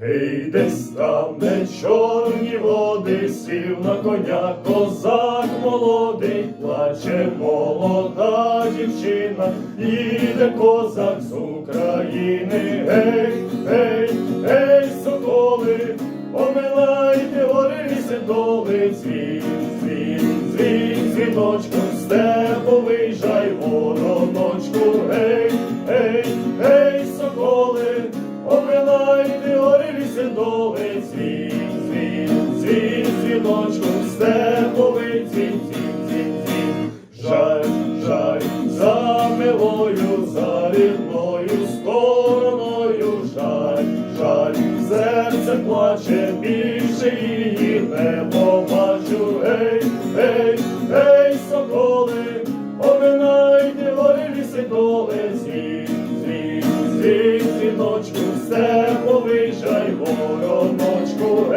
Гей, десь там, де чорні води, сів на коня козак молодий, плаче молода дівчина, їде козак з України. Гей, гей, гей, соколи, омилайте гори ліси доли, дзвін, дзвін, дзвін, дзвіночку, степовий ліси доли, дзвін, дзвін, дзвін, степовий дзвін, дзвін, дзвін, дзвін. Жаль, жаль, за милою, за рідною стороною, жаль, жаль, серце плаче, більше не побачу. Гей, гей, гей, соколи, оминайте гори ліси доли, звін, дзвіночку, степовий жай, вороночку,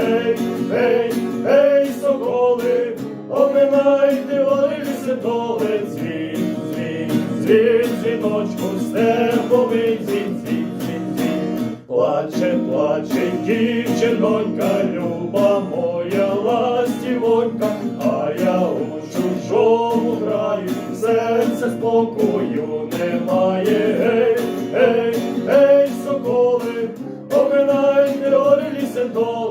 гей, гей, гей, соколи, оминайте гори ліси доли, звін, звін, звін, дзвіночку, степовий дзвін, дзвін, дзвін, дзвін. Плаче, плаче дівчинонька, люба моя ластівонька, а я у чужому краю, серце спокою немає. Гей, гей, гей, соколи, поминайте гори ліси доли, звін, звін,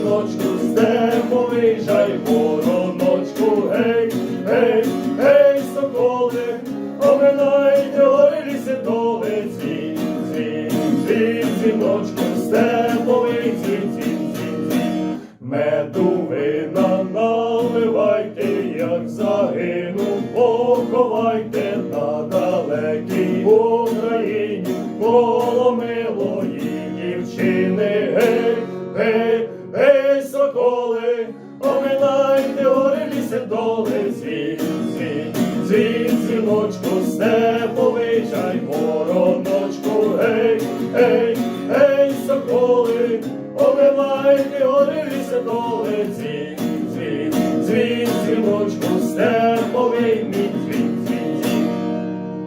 звін, дзвіночку, степовий жай, вороночку, гей, гей, гей, соколи, поминайте гори ліси доли, дзвін, дзвін, дзвін, дзвіночку, степовий дзвін, дзвін, дзвін, дзвін. Меду вина наливайте, як загинув, поховайте на далекій Україні, коло долин світ, світ, світ, сіночку, степовичай, вороночку, гей, гей, гей, соколи, обивай ти гори, ліси долин, світ, світ, світ, сіночку, степ.